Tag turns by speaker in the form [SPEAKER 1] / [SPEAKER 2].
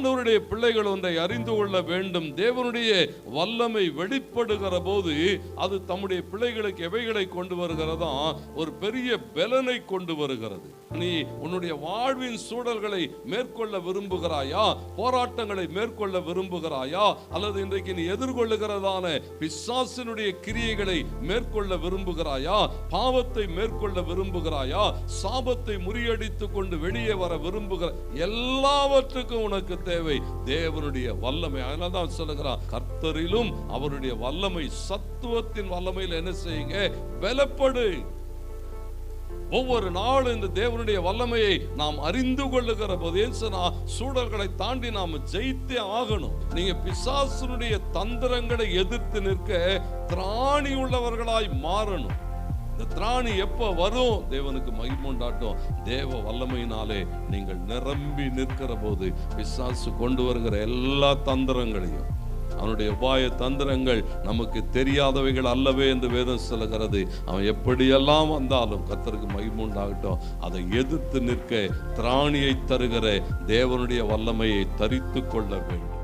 [SPEAKER 1] ஆண்டவருடைய பிள்ளைகள் ஒன்றை அறிந்து கொள்ள வேண்டும். தேவனுடைய வல்லமை வெளிப்படுகிற போது அது தம்முடைய பிள்ளைகளுக்கு எவைகளை கொண்டு வருகிறதா ஒரு பெரிய பலனை கொண்டு வருகிறது. நீ உன்னுடைய வாழ்வின் சூழல்களை மேற்கொள்ள விரும்புகிறாயா? போராட்டங்களை மேற்கொள்ள விரும்புகிறாயா? அல்லது இன்றைக்கு நீ எதிர்கொள்ளுகிறதான பிசாசினுடைய கிரியைகளை மேற்கொள்ள விரும்புகிறாயா? பாவத்தை மேற்கொள்ள விரும்புகிறாயா? சாபத்தை முறியடித்துக் கொண்டு வெளியே வர விரும்புகிற எல்லாவற்றுக்கும் உனக்கு தேவை. தேவனுடைய வல்லமை. அதனால தான் சொல்லுகிறான் கர்த்தரிலும் அவருடைய வல்லமை சத்துவத்தின் வல்லமையில் என்ன செய்யுங்க? பலப்படு ஒவ்வொரு நாளும் இந்த தேவனுடைய வல்லமையை நாம் அறிந்து கொள்ளுகிற போது ஏன் சூழல்களை தாண்டி நாம் ஜெயித்தே ஆகணும். நீங்க பிசாசுனுடைய தந்திரங்களை எதிர்த்து நிற்க திராணி உள்ளவர்களாய் மாறணும். இந்த திராணி எப்ப வரும்? தேவனுக்கு மகிமுண்டாட்டும் தேவ வல்லமையினாலே நீங்கள் நிரம்பி நிற்கிற போது பிசாசு கொண்டு வருகிற எல்லா தந்திரங்களையும் அவனுடைய உபாய தந்திரங்கள் நமக்கு தெரியாதவைகள் அல்லவே என்று வேதம் சொல்லுகிறது. அவன் எப்படியெல்லாம் வந்தாலும் கத்தருக்கு மகிமுண்டாகட்டும் அதை எதிர்த்து நிற்க திராணியை தருகிற தேவனுடைய வல்லமையை தரித்து கொள்ள வேண்டும்.